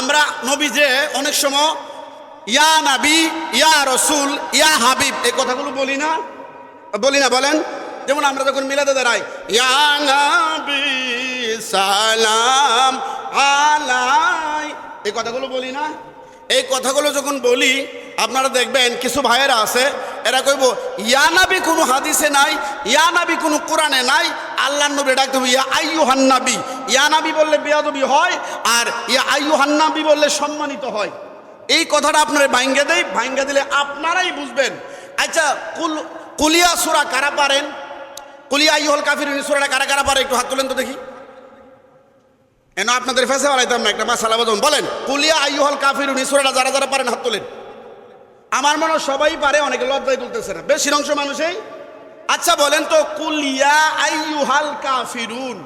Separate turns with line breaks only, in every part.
আমরা নবী যে অনেক সময়, ইয়া নাবি, ইয়া রসুল, ইয়া হাবিব, এই কথাগুলো বলি না। বলি না, বলেন। যেমন আমরা যখন মিলাতে দাঁড়াই, ইয়া নাবি, সালাম আলাই, এই কথাগুলো বলি না। এই কথাগুলো যখন বলি আপনারা দেখবেন, কিছু ভাইয়েরা আছে, এরা কইব, ইয়া নাবি, কোনো হাদিসে নাই, ইয়া নাবি, কোনো কোরআনে নাই। আল্লাহ নবী ডাকতে ইয়া আইয়ু হান্নাবি ইয়া নাবি বললে বেয়াদবি হয়, আর ইয়া আইয়ু হান্নাবি বললে সম্মানিত হয়। এই কথাটা আপনারা ভাঙ্গে দেয় ভাঙ্গে দিলে আপনারাই বুঝবেন। আচ্ছা কুল, কুলিয়া সুরা কারা পারেন? কুলিয়া ইহল কাফির সুরাটা কারা কারা পারে? একটু হাত তোলেন তো দেখি। এন আপনাদের ফেসে বাড়াইতাম না, একটা মাসালা বলেন। কুলিয়া আইহল কাফির সুরাটা যারা যারা পারেন, হাত তোলেন। আমার মনে সবাই পারে, অনেকে লজ্জায় তুলতেছে না। বেশির অংশ মানুষই। আচ্ছা বলেন তো কুলিয়া আইয়ুহাল কাফিরুন।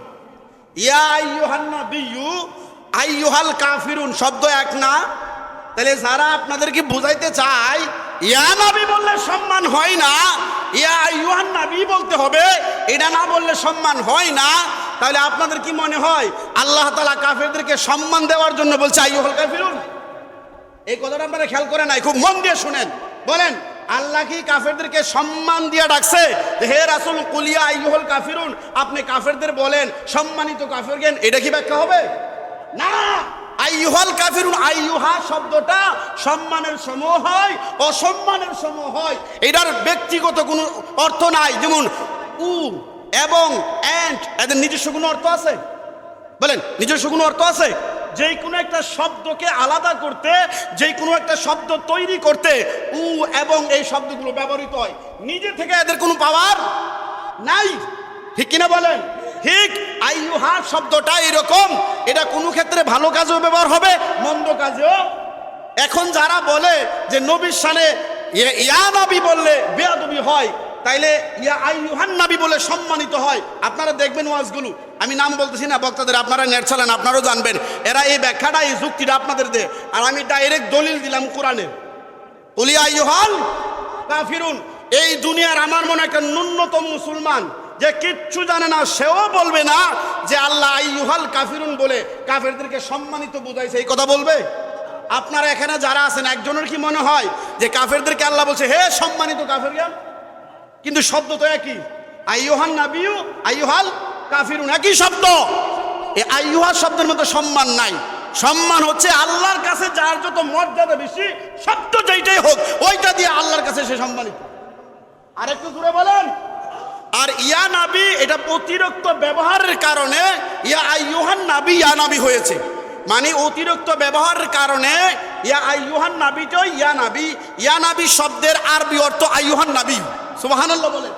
ইয়া আইয়ুহান নাবিয়্যু, আইয়ুহাল কাফিরুন, শব্দ এক না। তাহলে যারা আপনাদেরকে বুঝাইতে চায়, ইয়া নাবি বললে সম্মান হয় না, ইয়া আইয়ুহান নবী বলতে হবে, এটা না বললে সম্মান হয় না। তাহলে আপনাদের কি মনে হয়? আল্লাহ তাআলা কাফেরদেরকে সম্মান দেওয়ার জন্য বলছে আইয়ুহাল কাফিরুন। এই কথাটা আপনারা খেয়াল করে নাই, খুব মন দিয়ে শুনেন। বলেন, আল্লাহ কি কাফেরদেরকে সম্মান দিয়ে ডাকছে? হে রাসুল কুলিয়া আইয়ুহল কাফিরুন, আপনি কাফেরদের বলেন, সম্মানিত কাফের কাফেরগেন এটা কি ব্যাখ্যা হবে? না! আইয়ুহাল কাফিরুন, আইয়ুহা শব্দটা সম্মানের সমূহ হয়, অসম্মানের সমূহ হয়। এটার ব্যক্তিগত কোনো অর্থ নাই। যেমন, উ এবং অ্যান্ড, এদের নিজস্ব কোনো অর্থ আছে? বলেন, নিজস্ব কোনো অর্থ আছে? যে কোনো একটা শব্দকে আলাদা করতে যে কোনো একটা শব্দ তৈরি করতে উ এবং এই শব্দগুলো ব্যবহৃত হয়। নিজে থেকে এদের কোনো পাওয়ার নাই। ঠিক কিনা বলেন? ঠিক আইয়ুহা শব্দটা এরকম। এটা কোনো ক্ষেত্রে ভালো কাজেও ব্যবহার হবে, মন্দ কাজেও। এখন যারা বলে যে নবীর সানে ইয়া- নবী বললে বেয়াদবি হয় তাইলে ইয়া আইয়ুহান নাবি বলে সম্মানিত হয়। আপনারা দেখবেন ওয়াজগুলো। আমি নাম বলতেছি না, বক্তাদের আপনারা নেট চালান, আপনারাও জানবেন। এরা এই ব্যাখ্যাটা, এই যুক্তিটা আপনাদের দে আর আমি ডাইরেক্ট দলিল দিলাম কোরআনের। কুলি আইয়ুহাল কাফিরুন। এই দুনিয়ার আমার মনে একটা ন্যূনতম মুসলমান। যে কিচ্ছু জানে না, সেও বলবে না যে আল্লাহ আইয়ুহাল কাফিরুন বলে কাফেরদেরকে সম্মানিত বুঝাইছে। এই কথা বলবে? আপনারা এখানে যারা আছেন, একজনের কি মনে হয় যে কাফেরদেরকে আল্লাহ বলছে, হে সম্মানিত কাফের কিন্তু শব্দ তো একই। আইয়ুহান নাবিউ আইয়ুহাল কাফিরুন, একই শব্দ। এই আইয়ুহা শব্দের মধ্যে সম্মান নাই। সম্মান হচ্ছে আল্লাহর কাছে যার যত মর্যাদা বেশি, শব্দ যেইটাই হোক, ওইটা দিয়ে আল্লাহর কাছে সে সম্মানিত। আর একটু দূরে বলেন। আর ইয়া নাবি, এটা অতিরিক্ত ব্যবহারের কারণে ইয়া আইয়ুহান নাবি, ইয়া নাবি হয়েছে। মানে অতিরিক্ত ব্যবহারের কারণে ইয়া আইয়ুহান নাবিটাও ইয়া নাবি। ইয়া নাবি শব্দের আরবি অর্থ আইয়ুহান নাবি। সুবহানাল্লাহ বলেন।